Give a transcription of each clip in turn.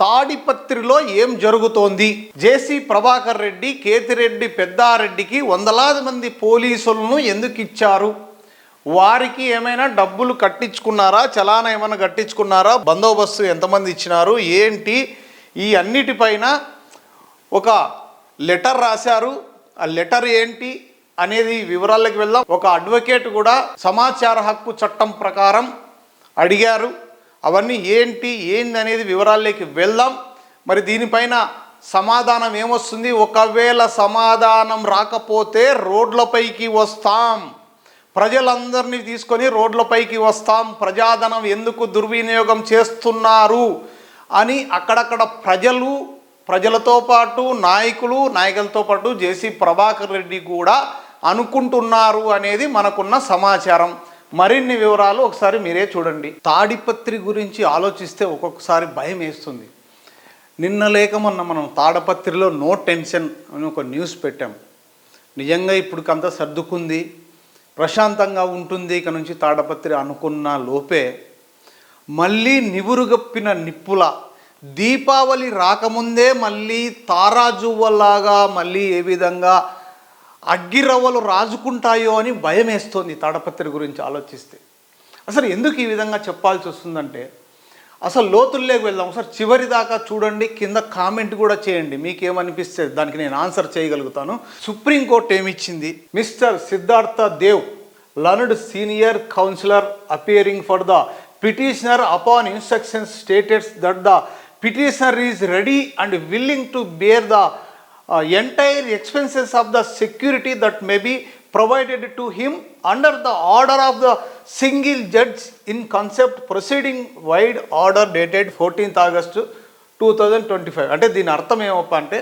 తాడిపత్రిలో ఏం జరుగుతోంది? జేసీ ప్రభాకర్ రెడ్డి కేతిరెడ్డి పెద్దారెడ్డికి వందలాది మంది పోలీసులను ఎందుకు ఇచ్చారు? వారికి ఏమైనా డబ్బులు కట్టించుకున్నారా? చలానా ఏమైనా కట్టించుకున్నారా? బందోబస్తు ఎంతమంది ఇచ్చినారు? ఏంటి? ఈ అన్నిటిపైన ఒక లెటర్ రాశారు. ఆ లెటర్ ఏంటి అనేది వివరాల్లోకి వెళ్దాం. ఒక అడ్వకేట్ కూడా సమాచార హక్కు చట్టం ప్రకారం అడిగారు. అవన్నీ ఏంటి ఏంది అనేది వివరాల్లోకి వెళ్దాం. మరి దీనిపైన సమాధానం ఏమొస్తుంది? ఒకవేళ సమాధానం రాకపోతే రోడ్లపైకి వస్తాం. ప్రజలందరినీ తీసుకొని రోడ్లపైకి వస్తాం. ప్రజాధనం ఎందుకు దుర్వినియోగం చేస్తున్నారు అని అక్కడక్కడ ప్రజలు ప్రజలతో పాటు నాయకులు నాయకులతో పాటు జేసీ ప్రభాకర్ రెడ్డి కూడా అనుకుంటున్నారు అనేది మనకున్న సమాచారం. మరిన్ని వివరాలు ఒకసారి మీరే చూడండి. తాడిపత్రి గురించి ఆలోచిస్తే ఒక్కొక్కసారి భయం వేస్తుంది. నిన్న లేక మొన్న మనం తాడపత్రిలో నో టెన్షన్ అని ఒక న్యూస్ పెట్టాం. నిజంగా ఇప్పుడుకంతా సర్దుకుంది. ప్రశాంతంగా ఉంటుంది ఇక నుంచి తాడపత్రి అనుకున్న లోపే. మళ్ళీ నివురుగప్పిన నిప్పుల దీపావళి రాకముందే మళ్ళీ తారాజువ్వలాగా మళ్ళీ ఏ విధంగా అగ్గిరవ్వలు రాజుకుంటాయో అని భయం వేస్తోంది తాడపత్రి గురించి ఆలోచిస్తే. అసలు ఎందుకు ఈ విధంగా చెప్పాల్సి వస్తుందంటే అసలు లోతుల్లోకి వెళ్దాం. ఒకసారి చివరి దాకా చూడండి కింద కామెంట్ కూడా చేయండి. మీకేమనిపిస్తే దానికి నేను ఆన్సర్ చేయగలుగుతాను. Supreme court ఏమిచ్చింది? Mister Siddhartha Dev learned senior counsellor appearing for the petitioner upon instructions states that the petitioner is ready and willing to bear the entire expenses of the security that may be provided to him under the order of the single judge in contempt proceeding vide order dated fourteenth August two thousand twenty five అంటే దీని అర్థం ఏమప్ప అంటే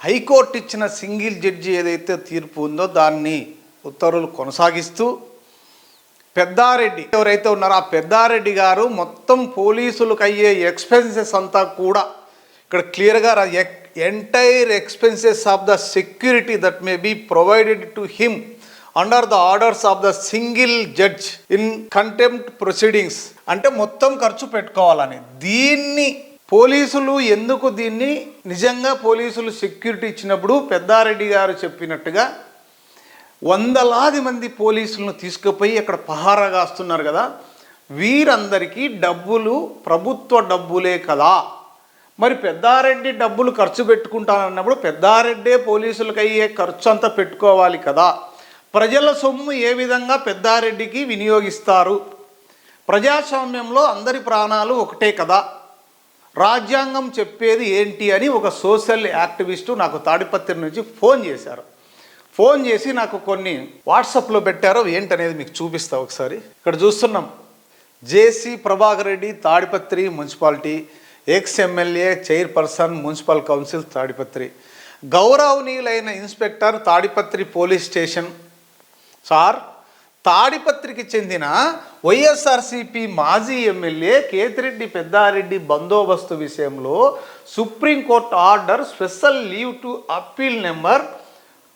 high court ఇచ్చిన single judge ఏదైతే తీర్పు ఉందో దాన్ని ఉత్తర్వులు కొనసాగిస్తూ పెద్దారెడ్డి ఎవరైతే ఉన్నారో ఆ పెద్దారెడ్డి గారు మొత్తం పోలీసులకు అయ్యే ఎక్స్పెన్సెస్ అంతా కూడా ఇక్కడ క్లియర్గా entire expenses of the security that may be provided to him under the orders of the single judge in contempt proceedings అంటే మొత్తం ఖర్చు పెట్టుకోవాలని. దీన్ని పోలీసులు ఎందుకు దీన్ని నిజంగా పోలీసులు సెక్యూరిటీ ఇచ్చినప్పుడు పెద్దారెడ్డి గారు చెప్పినట్టుగా వందలాది మంది పోలీసులను తీసుకుపోయి అక్కడ పహారా కాస్తున్నారు కదా. వీరందరికీ డబ్బులు ప్రభుత్వ డబ్బులే కదా. మరి పెద్దారెడ్డి డబ్బులు ఖర్చు పెట్టుకుంటానన్నప్పుడు పెద్దారెడ్డే పోలీసులకు అయ్యే ఖర్చు అంతా పెట్టుకోవాలి కదా. ప్రజల సొమ్ము ఏ విధంగా పెద్దారెడ్డికి వినియోగిస్తారు? ప్రజాస్వామ్యంలో అందరి ప్రాణాలు ఒకటే కదా. రాజ్యాంగం చెప్పేది ఏంటి అని ఒక సోషల్ యాక్టివిస్టు నాకు తాడిపత్రి నుంచి ఫోన్ చేశారు. ఫోన్ చేసి నాకు కొన్ని వాట్సాప్లో పెట్టారు. ఏంటనేది మీకు చూపిస్తా ఒకసారి. ఇక్కడ చూస్తున్నాం. JC Prabhakar Reddy Tadipatri municipality. Ex MLA chairperson municipal council Tadipatri. గౌరవనీయులైన inspector Tadipatri police station. Sir తాడిపత్రికి చెందిన వైఎస్ఆర్సిపి మాజీ ఎమ్మెల్యే కేతిరెడ్డి పెద్దారెడ్డి బందోబస్తు విషయంలో supreme court order special leave to appeal number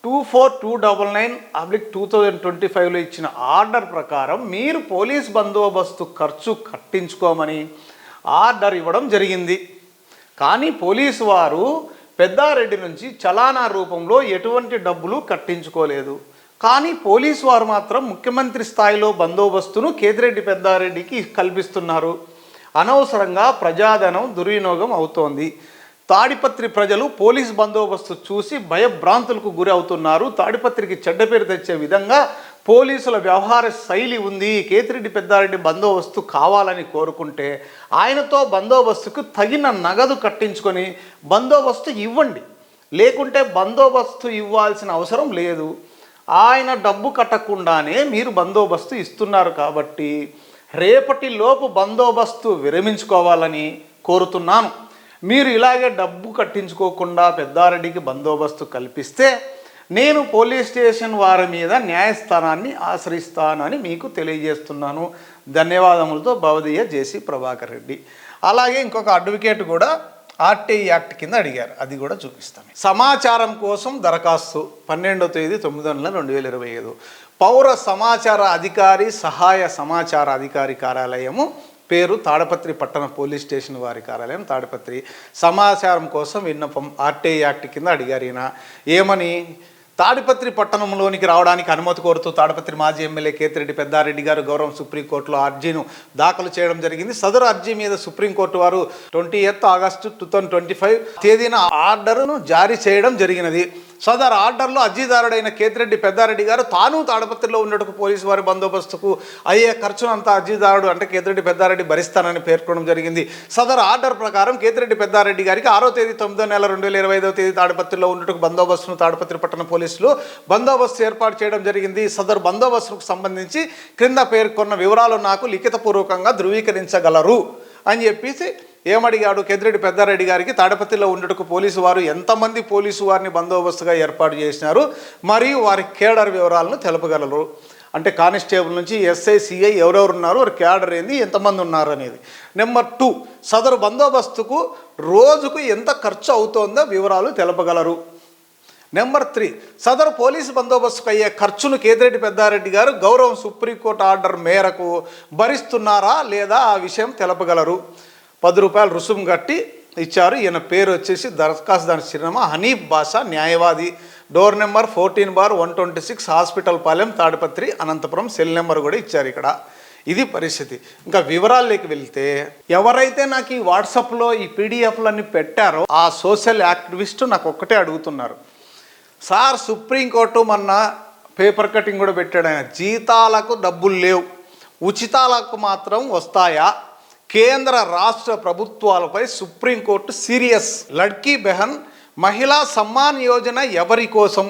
two four two double nine oblique two thousand twenty ఫైవ్లో ఇచ్చిన order ప్రకారం మీరు police బందోబస్తు ఖర్చు కట్టించుకోమని ఆర్డర్ ఇవ్వడం జరిగింది. కానీ పోలీసు వారు పెద్దారెడ్డి నుంచి చలానా రూపంలో ఎటువంటి డబ్బులు కట్టించుకోలేదు. కానీ పోలీసు వారు మాత్రం ముఖ్యమంత్రి స్థాయిలో బందోబస్తును కేతిరెడ్డి పెద్దారెడ్డికి కల్పిస్తున్నారు. అనవసరంగా ప్రజాధనం దుర్వినియోగం అవుతోంది. తాడిపత్రి ప్రజలు పోలీస్ బందోబస్తు చూసి భయభ్రాంతులకు గురి అవుతున్నారు తాడిపత్రికి చెడ్డ పేరు తెచ్చే విధంగా పోలీసుల వ్యవహార శైలి ఉంది కేతిరెడ్డి పెద్దారెడ్డి బందోబస్తు కావాలని కోరుకుంటే ఆయనతో బందోబస్తుకు తగిన నగదు కట్టించుకొని బందోబస్తు ఇవ్వండి. లేకుంటే బందోబస్తు ఇవ్వాల్సిన అవసరం లేదు. ఆయన డబ్బు కట్టకుండానే మీరు బందోబస్తు ఇస్తున్నారు కాబట్టి రేపటి లోపు బందోబస్తు విరమించుకోవాలని కోరుతున్నాను. మీరు ఇలాగే డబ్బు కట్టించుకోకుండా పెద్దారెడ్డికి బందోబస్తు కల్పిస్తే నేను పోలీస్ స్టేషన్ వారి మీద న్యాయస్థానాన్ని ఆశ్రయిస్తానని మీకు తెలియజేస్తున్నాను. ధన్యవాదములతో భవదీయ జేసీ ప్రభాకర్ రెడ్డి. అలాగే ఇంకొక అడ్వకేట్ కూడా ఆర్టీఐ యాక్ట్ కింద అడిగారు. అది కూడా చూపిస్తాను. సమాచారం కోసం దరఖాస్తు పన్నెండో తేదీ తొమ్మిదో నెల రెండు వేల ఇరవై ఐదు. పౌర సమాచార అధికారి సహాయ సమాచార అధికారి కార్యాలయము పేరు తాడపత్రి పట్టణ పోలీస్ స్టేషన్ వారి కార్యాలయం తాడపత్రి. సమాచారం కోసం విన్నపం ఆర్టీఐ యాక్ట్ కింద అడిగారు ఈయన. ఏమని? తాడిపత్రి పట్టణంలోనికి రావడానికి అనుమతి కోరుతూ తాడిపత్రి మాజీ ఎమ్మెల్యే కేతిరెడ్డి పెద్దారెడ్డి గారు గౌరవం సుప్రీంకోర్టులో అర్జీను దాఖలు చేయడం జరిగింది. సదరు అర్జీ మీద సుప్రీంకోర్టు వారు twenty eighth August two thousand twenty five తేదీన ఆర్డర్ను జారీ చేయడం జరిగినది. సదర్ ఆర్డర్లో అర్జీదారుడైన కేతిరెడ్డి పెద్దారెడ్డి గారు తాను తాడపత్రిలో ఉన్నట్టుకు పోలీసు వారి బందోబస్తుకు అయ్యే ఖర్చునంతా అర్జీదారుడు అంటే కేతిరెడ్డి పెద్దారెడ్డి భరిస్తానని పేర్కొనడం జరిగింది. సదరు ఆర్డర్ ప్రకారం కేతిరెడ్డి పెద్దారెడ్డి గారికి ఆరో తేదీ తొమ్మిదో నెల రెండు వేల ఇరవై ఐదో తేదీ తాడపత్రిలో ఉన్నట్టుకు బందోబస్తును తాడపత్రి పట్టణ పోలీసులు బందోబస్తు ఏర్పాటు చేయడం జరిగింది. సదరు బందోబస్తుకు సంబంధించి క్రింద పేర్కొన్న వివరాలు నాకు లిఖితపూర్వకంగా ధృవీకరించగలరు అని చెప్పేసి ఏమడిగాడు? కేతిరెడ్డి పెద్దారెడ్డి గారికి తాడపతిలో ఉండటకు పోలీసు వారు ఎంతమంది పోలీసు వారిని బందోబస్తుగా ఏర్పాటు చేసినారు? మరియు వారి కేడర్ వివరాలను తెలపగలరు. అంటే కానిస్టేబుల్ నుంచి ఎస్ఐ సిఐ ఎవరెవరు ఉన్నారు వారి క్యాడర్ ఏంది? ఎంతమంది ఉన్నారు అనేది. నెంబర్ టూ సదరు బందోబస్తుకు రోజుకు ఎంత ఖర్చు అవుతోందో వివరాలు తెలపగలరు. నెంబర్ త్రీ సదరు పోలీసు బందోబస్తుకు అయ్యే ఖర్చును కేతిరెడ్డి పెద్దారెడ్డి గారు గౌరవం సుప్రీంకోర్టు ఆర్డర్ మేరకు భరిస్తున్నారా లేదా ఆ విషయం తెలపగలరు. పది రూపాయలు రుసుము కట్టి ఇచ్చారు. ఈయన పేరు వచ్చేసి దరఖాస్తు దాని చిరునామా హనీఫ్ బాషా న్యాయవాది. Door number fourteen bar one twenty six hospital Palem Tadipatri Anantapuram. Cell number కూడా ఇచ్చారు ఇక్కడ. ఇది పరిస్థితి. ఇంకా వివరాల్లోకి వెళ్తే ఎవరైతే నాకు ఈ వాట్సాప్లో ఈ పీడిఎఫ్లన్నీ పెట్టారో ఆ సోషల్ యాక్టివిస్ట్ నాకు ఒక్కటే అడుగుతున్నారు. సార్ సుప్రీంకోర్టు మొన్న పేపర్ కటింగ్ కూడా పెట్టాడు ఆయన. జీతాలకు డబ్బులు లేవు. ఉచితాలకు మాత్రం వస్తాయా? కేంద్ర రాష్ట్ర ప్రభుత్వాలపై సుప్రీంకోర్టు సీరియస్. లడ్కీ బెహన్ మహిళా సమ్మాన్ యోజన ఎవరి కోసం?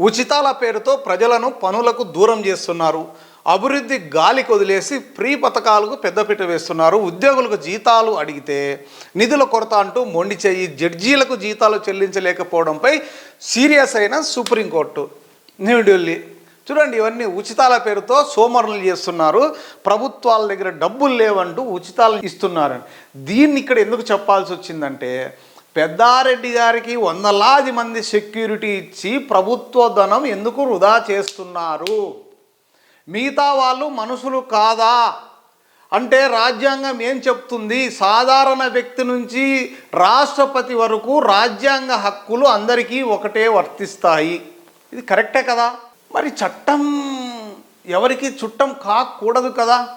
ఉచితాల పేరుతో ప్రజలను పనులకు దూరం చేస్తున్నారు. అభివృద్ధి గాలి కొదిలేసి ఫ్రీ పథకాలకు పెద్దపీట వేస్తున్నారు. ఉద్యోగులకు జీతాలు అడిగితే నిధుల కొరత అంటూ మొండి చేయి. జడ్జీలకు జీతాలు చెల్లించలేకపోవడంపై సీరియస్ అయిన సుప్రీంకోర్టు. న్యూఢిల్లీ చూడండి ఇవన్నీ ఉచితాల పేరుతో సోమరులు చేస్తున్నారు. ప్రభుత్వాల దగ్గర డబ్బులు లేవంటూ ఉచితాలు ఇస్తున్నారని దీన్ని ఇక్కడ ఎందుకు చెప్పాల్సి వచ్చిందంటే పెద్దారెడ్డి గారికి వందలాది మంది సెక్యూరిటీ ఇచ్చి ప్రభుత్వ ధనం ఎందుకు వృధా చేస్తున్నారు? మిగతా వాళ్ళు మనుషులు కాదా? అంటే రాజ్యాంగం ఏం చెప్తుంది? సాధారణ వ్యక్తి నుంచి రాష్ట్రపతి వరకు రాజ్యాంగ హక్కులు అందరికీ ఒకటే వర్తిస్తాయి. ఇది కరెక్టే కదా? మరి చట్టం ఎవరికి చుట్టం కాకూడదు కదా?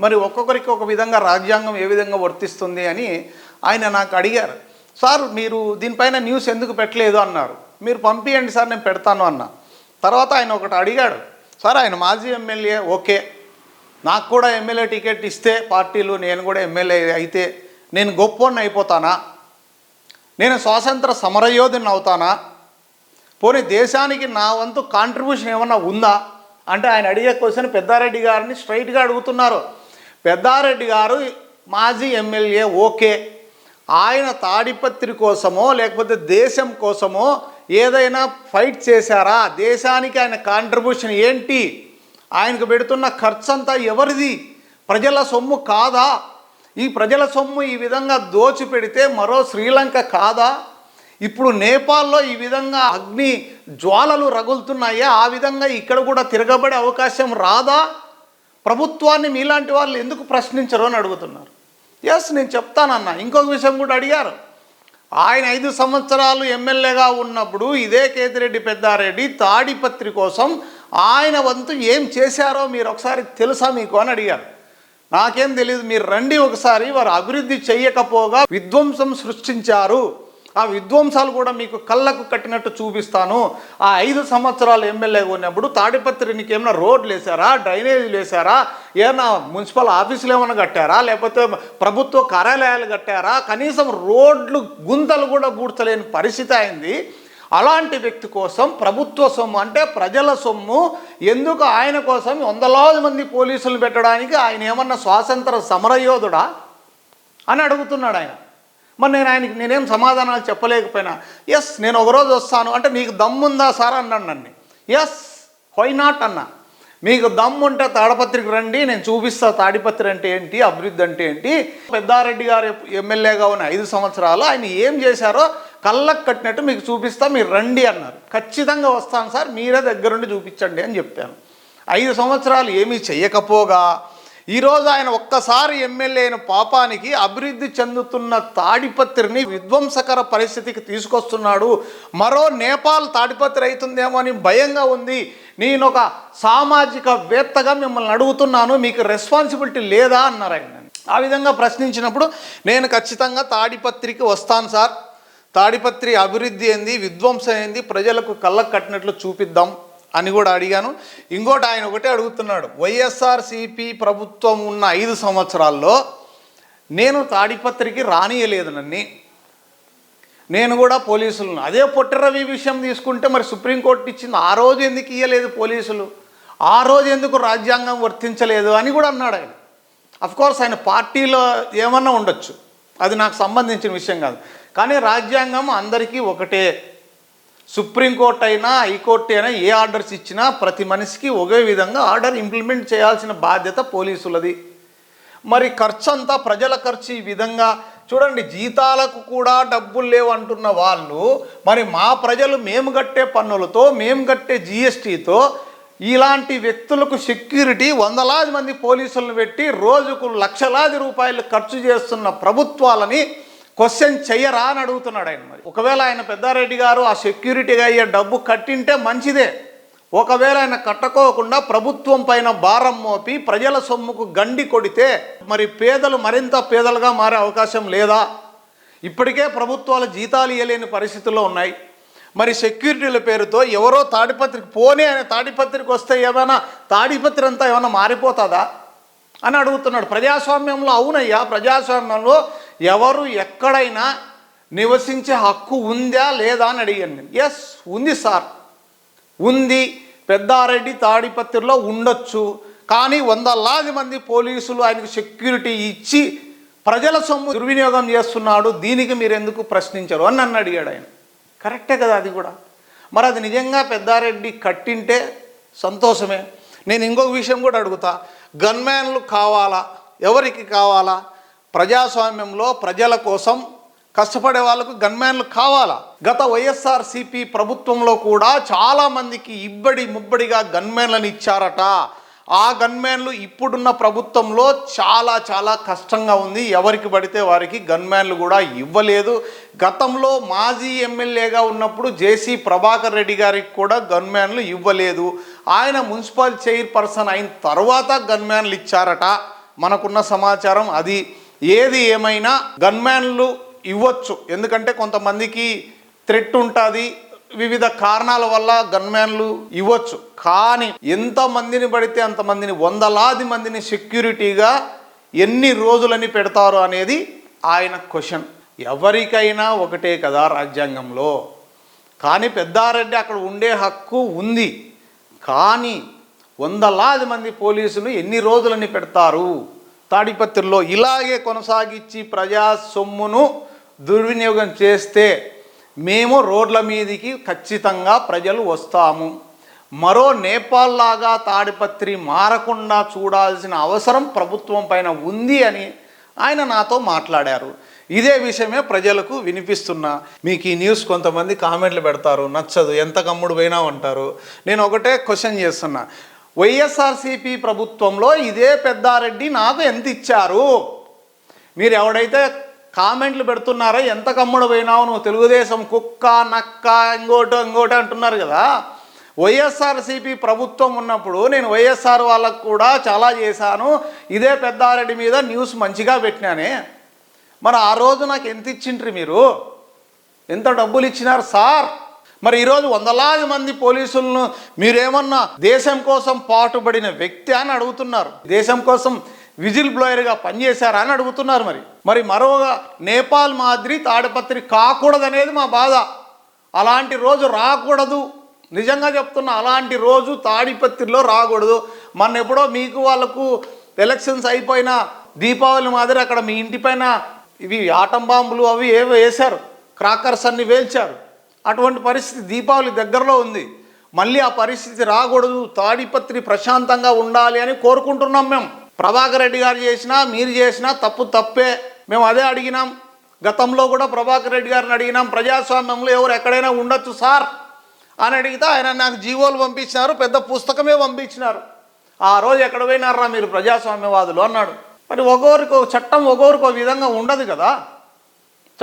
మరి ఒక్కొక్కరికి ఒక విధంగా రాజ్యాంగం ఏ విధంగా వర్తిస్తుంది అని ఆయన నాకు అడిగారు. సార్ మీరు దీనిపైన న్యూస్ ఎందుకు పెట్టలేదు? అన్నారు. మీరు పంపియండి సార్ నేను పెడతాను అన్న. తర్వాత ఆయన ఒకటి అడిగాడు. సార్ ఆయన మాజీ ఎమ్మెల్యే ఓకే. నాకు కూడా ఎమ్మెల్యే టికెట్ ఇస్తే పార్టీలు నేను కూడా ఎమ్మెల్యే అయితే నేను గొప్పని అయిపోతానా? నేను స్వాతంత్ర సమరయోధిని అవుతానా? పోనీ దేశానికి నా వంతు కాంట్రిబ్యూషన్ ఏమన్నా ఉందా? అంటే ఆయన అడిగే క్వశ్చన్ పెద్దారెడ్డి గారిని స్ట్రైట్గా అడుగుతున్నారు. పెద్దారెడ్డి గారు మాజీ ఎమ్మెల్యే ఓకే. ఆయన తాడిపత్రి కోసమో లేకపోతే దేశం కోసమో ఏదైనా ఫైట్ చేశారా? దేశానికి ఆయన కాంట్రిబ్యూషన్ ఏంటి? ఆయనకు పెడుతున్న ఖర్చు అంతా ఎవరిది? ప్రజల సొమ్ము కాదా? ఈ ప్రజల సొమ్ము ఈ విధంగా దోచిపెడితే మరో శ్రీలంక కాదా? ఇప్పుడు నేపాల్లో ఈ విధంగా అగ్ని జ్వాలలు రగులుతున్నాయా? ఆ విధంగా ఇక్కడ కూడా తిరగబడే అవకాశం రాదా? ప్రభుత్వాన్ని మీలాంటి వాళ్ళు ఎందుకు ప్రశ్నించరు అని అడుగుతున్నారు. ఎస్ నేను చెప్తానన్నా. ఇంకొక విషయం కూడా అడిగారు. ఆయన ఐదు సంవత్సరాలు ఎమ్మెల్యేగా ఉన్నప్పుడు ఇదే కేతిరెడ్డి పెద్దారెడ్డి తాడిపత్రి కోసం ఆయన వంతు ఏం చేశారో మీరు ఒకసారి తెలుసా మీకు అని అడిగారు. నాకేం తెలియదు మీరు రండి ఒకసారి వారు అభివృద్ధి చెయ్యకపోగా విధ్వంసం సృష్టించారు. ఆ విధ్వంసాలు కూడా మీకు కళ్ళకు కట్టినట్టు చూపిస్తాను. ఆ ఐదు సంవత్సరాలు ఎమ్మెల్యే ఉన్నప్పుడు తాడిపత్రి నీకు ఏమైనా రోడ్లు వేసారా డ్రైనేజీలు వేసారా ఏమైనా మున్సిపల్ ఆఫీసులు ఏమైనా కట్టారా? లేకపోతే ప్రభుత్వ కార్యాలయాలు కట్టారా? కనీసం రోడ్లు గుంతలు కూడా పూడ్చలేని పరిస్థితి అయింది. అలాంటి వ్యక్తి కోసం ప్రభుత్వ సొమ్ము అంటే ప్రజల సొమ్ము. ఎందుకు? ఆయన కోసం వందలాది మంది పోలీసులు పెట్టడానికి ఆయన ఏమన్నా స్వాతంత్ర సమరయోధుడా? అని అడుగుతున్నాడు ఆయన. మరి నేను ఆయనకి నేనేం సమాధానాలు చెప్పలేకపోయినా. ఎస్ నేను ఒకరోజు వస్తాను. అంటే మీకు దమ్ముందా సార్ అన్నాడు నన్ను. ఎస్ వై నాట్ అన్న. మీకు దమ్ము ఉంటే తాడపత్రికి రండి నేను చూపిస్తా తాడిపత్రి అంటే ఏంటి అభివృద్ధి అంటే ఏంటి. పెద్దారెడ్డి గారు ఎమ్మెల్యేగా ఉన్న ఐదు సంవత్సరాలు ఆయన ఏం చేశారో కళ్ళకు కట్టినట్టు మీకు చూపిస్తా మీరు రండి అన్నారు. ఖచ్చితంగా వస్తాను సార్ మీరే దగ్గరుండి చూపించండి అని చెప్పాను. ఐదు సంవత్సరాలు ఏమీ చెయ్యకపోగా ఈరోజు ఆయన ఒక్కసారి ఎమ్మెల్యే అయిన పాపానికి అభివృద్ధి చెందుతున్న తాడిపత్రిని విధ్వంసకర పరిస్థితికి తీసుకొస్తున్నాడు. మరో నేపాల్ తాడిపత్రి అవుతుందేమో అని భయంగా ఉంది. నేను ఒక సామాజిక వేత్తగా మిమ్మల్ని అడుగుతున్నాను. మీకు రెస్పాన్సిబిలిటీ లేదా? అన్నారు ఆయన. ఆ విధంగా ప్రశ్నించినప్పుడు నేను ఖచ్చితంగా తాడిపత్రికి వస్తాను సార్. తాడిపత్రి అభివృద్ధి ఏంది విధ్వంసం ఏంది ప్రజలకు కళ్ళకు కట్టినట్లు చూపిద్దాం. అని కూడా అడిగాను. ఇంకోటి ఆయన ఒకటే అడుగుతున్నాడు. వైఎస్ఆర్సిపి ప్రభుత్వం ఉన్న ఐదు సంవత్సరాల్లో నేను తాడిపత్రికి రానియలేదు నన్ను. నేను కూడా పోలీసులను. అదే పొట్టరవి విషయం తీసుకుంటే మరి సుప్రీంకోర్టు ఇచ్చింది. ఆ రోజు ఎందుకు ఇయ్యలేదు పోలీసులు? ఆ రోజు ఎందుకు రాజ్యాంగం వర్తించలేదు అని కూడా అన్నాడు ఆయన. కోర్స్ ఆయన పార్టీలో ఏమన్నా ఉండొచ్చు. అది నాకు సంబంధించిన విషయం కాదు. కానీ రాజ్యాంగం అందరికీ ఒకటే. సుప్రీంకోర్టు అయినా హైకోర్టు అయినా ఏ ఆర్డర్స్ ఇచ్చినా ప్రతి మనిషికి ఒకే విధంగా ఆర్డర్ ఇంప్లిమెంట్ చేయాల్సిన బాధ్యత పోలీసులది. మరి ఖర్చు అంతా ప్రజల ఖర్చు ఈ విధంగా. చూడండి జీతాలకు కూడా డబ్బులు లేవు అంటున్న వాళ్ళు మరి మా ప్రజలు మేము కట్టే పన్నులతో మేము కట్టే జిఎస్టీతో ఇలాంటి వ్యక్తులకు సెక్యూరిటీ వందలాది మంది పోలీసులను పెట్టి రోజుకు లక్షలాది రూపాయలు ఖర్చు చేస్తున్న ప్రభుత్వాలని క్వశ్చన్ చెయ్యరా అని అడుగుతున్నాడు ఆయన మరి. ఒకవేళ ఆయన పెద్దారెడ్డి గారు ఆ సెక్యూరిటీగా అయ్యే డబ్బు కట్టింటే మంచిదే. ఒకవేళ ఆయన కట్టుకోకుండా ప్రభుత్వం పైన భారం మోపి ప్రజల సొమ్ముకు గండి కొడితే మరి పేదలు మరింత పేదలుగా మారే అవకాశం లేదా? ఇప్పటికే ప్రభుత్వాలు జీతాలు ఇవ్వలేని పరిస్థితుల్లో ఉన్నాయి. మరి సెక్యూరిటీల పేరుతో ఎవరో తాడిపత్రికి పోనీ ఆయన తాడిపత్రికి వస్తే ఏమైనా తాడిపత్రి అంతా ఏమైనా మారిపోతుందా? అని అడుగుతున్నాడు. ప్రజాస్వామ్యంలో అవునయ్యా ప్రజాస్వామ్యంలో ఎవరు ఎక్కడైనా నివసించే హక్కు ఉందా లేదా అని అడిగాను నేను. ఎస్ ఉంది సార్. ఉంది. పెద్దారెడ్డి తాడిపత్రిలో ఉండొచ్చు. కానీ వందలాది మంది పోలీసులు ఆయనకు సెక్యూరిటీ ఇచ్చి ప్రజల సొమ్ము దుర్వినియోగం చేస్తున్నాడు. దీనికి మీరు ఎందుకు ప్రశ్నించరు అని నన్ను అడిగాడు ఆయన. కరెక్టే కదా అది కూడా. మరి అది నిజంగా పెద్దారెడ్డి కట్టింటే సంతోషమే. నేను ఇంకొక విషయం కూడా అడుగుతా. గన్మ్యాన్లు కావాలా? ఎవరికి కావాలా? ప్రజాస్వామ్యంలో ప్రజల కోసం కష్టపడే వాళ్ళకు గన్మ్యాన్లు కావాలా? గత వైఎస్ఆర్సిపి ప్రభుత్వంలో కూడా చాలామందికి ఇబ్బడి ముబ్బడిగా గన్మ్యాన్లను ఇచ్చారట. ఆ గన్మ్యాన్లు ఇప్పుడున్న ప్రభుత్వంలో చాలా చాలా కష్టంగా ఉంది. ఎవరికి పడితే వారికి గన్మ్యాన్లు కూడా ఇవ్వలేదు. గతంలో మాజీ ఎమ్మెల్యేగా ఉన్నప్పుడు జేసీ ప్రభాకర్ రెడ్డి గారికి కూడా గన్మ్యాన్లు ఇవ్వలేదు. ఆయన మున్సిపల్ చైర్పర్సన్ అయిన తర్వాత గన్మ్యాన్లు ఇచ్చారట. మనకున్న సమాచారం అది. ఏది ఏమైనా గన్మ్యాన్లు ఇవ్వచ్చు. ఎందుకంటే కొంతమందికి థ్రెట్ ఉంటుంది. వివిధ కారణాల వల్ల గన్మ్యాన్లు ఇవ్వచ్చు. కానీ ఎంతమందిని పడితే అంతమందిని వందలాది మందిని సెక్యూరిటీగా ఎన్ని రోజులని పెడతారు అనేది ఆయన క్వశ్చన్. ఎవరికైనా ఒకటే కదా రాజ్యాంగంలో. కానీ పెద్దారెడ్డి అక్కడ ఉండే హక్కు ఉంది. కానీ వందలాది మంది పోలీసులు ఎన్ని రోజులని పెడతారు? తాడిపత్రిలో ఇలాగే కొనసాగించి ప్రజా సొమ్మును దుర్వినియోగం చేస్తే మేము రోడ్ల మీదికి ఖచ్చితంగా ప్రజలు వస్తాము. మరో నేపాల్ లాగా తాడిపత్రి మారకుండా చూడాల్సిన అవసరం ప్రభుత్వం పైన ఉంది అని ఆయన నాతో మాట్లాడారు. ఇదే విషయమే ప్రజలకు వినిపిస్తున్నా. మీకు ఈ న్యూస్ కొంతమంది కామెంట్లు పెడతారు నచ్చదు ఎంత కమ్ముడు పోయినా ఉంటారు నేను ఒకటే క్వశ్చన్ చేస్తున్నా. వైఎస్ఆర్సీపీ ప్రభుత్వంలో ఇదే పెద్దారెడ్డి నాకు ఎంత ఇచ్చారు? మీరు ఎవడైతే కామెంట్లు పెడుతున్నారా? ఎంత కమ్ముడు పోయినావు నువ్వు? తెలుగుదేశం కుక్క నక్క ఇంకోటో ఇంకోటి అంటున్నారు కదా. వైఎస్ఆర్సీపీ ప్రభుత్వం ఉన్నప్పుడు నేను వైఎస్ఆర్ వాళ్ళకు కూడా చాలా చేశాను. ఇదే పెద్దారెడ్డి మీద న్యూస్ మంచిగా పెట్టినానే. మరి ఆ రోజు నాకు ఎంత ఇచ్చిండ్రి మీరు? ఎంత డబ్బులు ఇచ్చినారు సార్? మరి ఈరోజు వందలాది మంది పోలీసులను మీరేమన్నా దేశం కోసం పాటుపడిన వ్యక్తి అని అడుగుతున్నారు. దేశం కోసం విజిల్ బ్లోయర్గా పనిచేశారా అని అడుగుతున్నారు మరి. మరి మరోగా నేపాల్ మాదిరి తాడిపత్రి కాకూడదనేది మా బాధ. అలాంటి రోజు రాకూడదు. నిజంగా చెప్తున్నా అలాంటి రోజు తాడిపత్రిలో రాకూడదు. మన ఎప్పుడో మీకు వాళ్ళకు ఎలక్షన్స్ అయిపోయిన దీపావళి మాదిరి అక్కడ మీ ఇంటి పైన ఇవి ఆటం బాంబులు అవి ఏవో వేశారు. క్రాకర్స్ అన్ని వేల్చారు. అటువంటి పరిస్థితి దీపావళి దగ్గరలో ఉంది. మళ్ళీ ఆ పరిస్థితి రాకూడదు. తాడిపత్రి ప్రశాంతంగా ఉండాలి అని కోరుకుంటున్నాం మేము. ప్రభాకర్ రెడ్డి గారు చేసినా మీరు చేసినా తప్పు తప్పే. మేము అదే అడిగినాం. గతంలో కూడా ప్రభాకర్ రెడ్డి గారిని అడిగినాం ప్రజాస్వామ్యంలో ఎవరు ఎక్కడైనా ఉండొచ్చు సార్? అని అడిగితే ఆయన నాకు జీవోలు పంపించినారు పెద్ద పుస్తకమే పంపించినారు. ఆ రోజు ఎక్కడ పోయినారా మీరు ప్రజాస్వామ్యవాదులు? అన్నాడు. మరి ఒక్కొరికి చట్టం ఒక్కొరికి ఒక విధంగా ఉండదు కదా.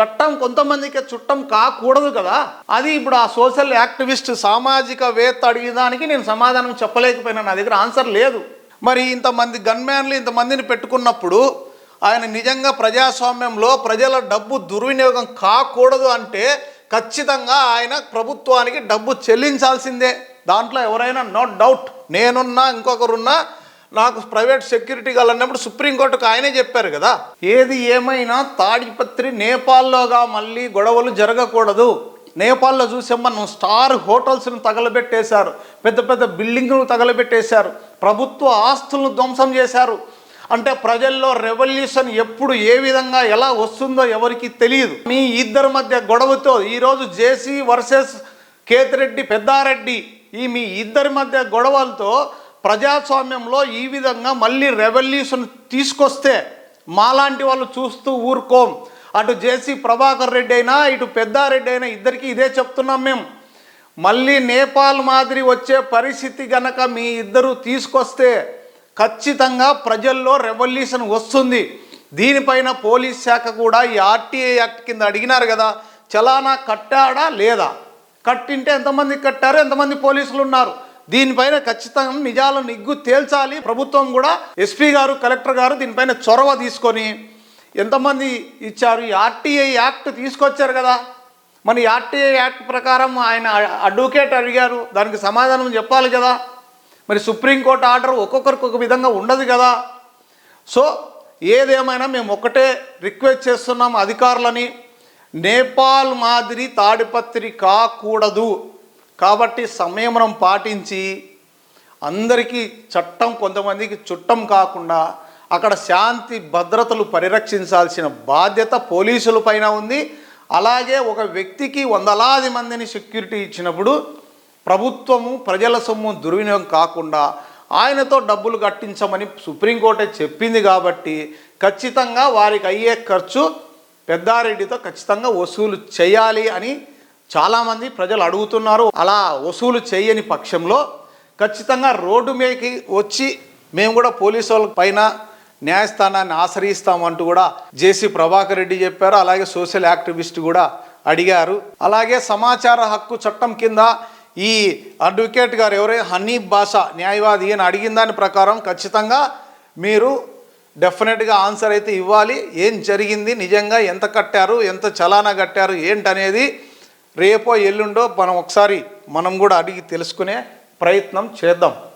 చట్టం కొంతమందికి చుట్టం కాకూడదు కదా. అది ఇప్పుడు ఆ సోషల్ యాక్టివిస్ట్ సామాజిక వేత్త అడిగేదానికి నేను సమాధానం చెప్పలేకపోయినా నా దగ్గర ఆన్సర్ లేదు. మరి ఇంతమంది గన్మ్యాన్లు ఇంతమందిని పెట్టుకున్నప్పుడు ఆయన నిజంగా ప్రజాస్వామ్యంలో ప్రజల డబ్బు దుర్వినియోగం కాకూడదు అంటే ఖచ్చితంగా ఆయన ప్రభుత్వానికి డబ్బు చెల్లించాల్సిందే. దాంట్లో ఎవరైనా నో డౌట్. నేనున్నా ఇంకొకరున్నా నాకు ప్రైవేట్ సెక్యూరిటీ కావాలన్నప్పుడు సుప్రీంకోర్టుకు ఆయనే చెప్పారు కదా. ఏది ఏమైనా తాడిపత్రి నేపాల్లోగా మళ్ళీ గొడవలు జరగకూడదు. నేపాల్లో చూసాం మనం స్టార్ హోటల్స్ను తగలబెట్టేశారు. పెద్ద పెద్ద బిల్డింగ్లు తగలబెట్టేశారు. ప్రభుత్వ ఆస్తులను ధ్వంసం చేశారు. అంటే ప్రజల్లో రెవల్యూషన్ ఎప్పుడు ఏ విధంగా ఎలా వస్తుందో ఎవరికి తెలియదు. మీ ఇద్దరి మధ్య గొడవతో ఈరోజు జేసీ వర్సెస్ కేతిరెడ్డి పెద్దారెడ్డి ఈ మీ ఇద్దరి మధ్య గొడవలతో ప్రజాస్వామ్యంలో ఈ విధంగా మళ్ళీ రెవల్యూషన్ తీసుకొస్తే మాలాంటి వాళ్ళు చూస్తూ ఊరుకోం. అటు జేసీ ప్రభాకర్ రెడ్డి అయినా ఇటు పెద్దారెడ్డి అయినా ఇద్దరికి ఇదే చెప్తున్నాం మేము. మళ్ళీ నేపాల్ మాదిరి వచ్చే పరిస్థితి గనక మీ ఇద్దరు తీసుకొస్తే ఖచ్చితంగా ప్రజల్లో రెవల్యూషన్ వస్తుంది. దీనిపైన పోలీస్ శాఖ కూడా ఈ ఆర్టీఐ యాక్ట్ కింద అడిగినారు కదా చలానా కట్టాడా లేదా? కట్టింటే ఎంతమంది కట్టారు ఎంతమంది పోలీసులు ఉన్నారు? దీనిపైన ఖచ్చితంగా నిజాలు నిగ్గు తేల్చాలి. ప్రభుత్వం కూడా ఎస్పీ గారు కలెక్టర్ గారు దీనిపైన చొరవ తీసుకొని ఎంతమంది ఇచ్చారు? ఈ ఆర్టీఐ యాక్ట్ తీసుకొచ్చారు కదా. మరి ఈ ఆర్టీఐ యాక్ట్ ప్రకారం ఆయన అడ్వకేట్ అడిగారు. దానికి సమాధానం చెప్పాలి కదా. మరి సుప్రీంకోర్టు ఆర్డర్ ఒక్కొక్కరికి ఒక విధంగా ఉండదు కదా. సో ఏదేమైనా మేము ఒకటే రిక్వెస్ట్ చేస్తున్నాం అధికారులని నేపాల్ మాదిరి తాడిపత్రి కాకూడదు. కాబట్టి సంయమనం పాటించి అందరికీ చట్టం కొంతమందికి చుట్టం కాకుండా అక్కడ శాంతి భద్రతలు పరిరక్షించాల్సిన బాధ్యత పోలీసుల పైన ఉంది. అలాగే ఒక వ్యక్తికి వందలాది మందిని సెక్యూరిటీ ఇచ్చినప్పుడు ప్రభుత్వము ప్రజల సొమ్ము దుర్వినియోగం కాకుండా ఆయనతో డబ్బులు కట్టించమని సుప్రీంకోర్టే చెప్పింది కాబట్టి ఖచ్చితంగా వారికి అయ్యే ఖర్చు పెద్దారెడ్డితో ఖచ్చితంగా వసూలు చేయాలి అని చాలామంది ప్రజలు అడుగుతున్నారు. అలా వసూలు చేయని పక్షంలో ఖచ్చితంగా రోడ్డు మీదకి వచ్చి మేము కూడా పోలీసు వాళ్ళ పైన న్యాయస్థానాన్ని ఆశ్రయిస్తామంటూ కూడా జేసీ ప్రభాకర్ రెడ్డి చెప్పారు. అలాగే సోషల్ యాక్టివిస్ట్ కూడా అడిగారు. అలాగే సమాచార హక్కు చట్టం కింద ఈ అడ్వకేట్ గారు ఎవరైనా హనీఫ్ బాషా న్యాయవాది అని అడిగిన దాని ప్రకారం ఖచ్చితంగా మీరు డెఫినెట్గా ఆన్సర్ అయితే ఇవ్వాలి. ఏం జరిగింది? నిజంగా ఎంత కట్టారు? ఎంత చలానా కట్టారు? ఏంటనేది రేపో ఎల్లుండో మనం ఒకసారి మనం కూడా అడిగి తెలుసుకునే ప్రయత్నం చేద్దాం.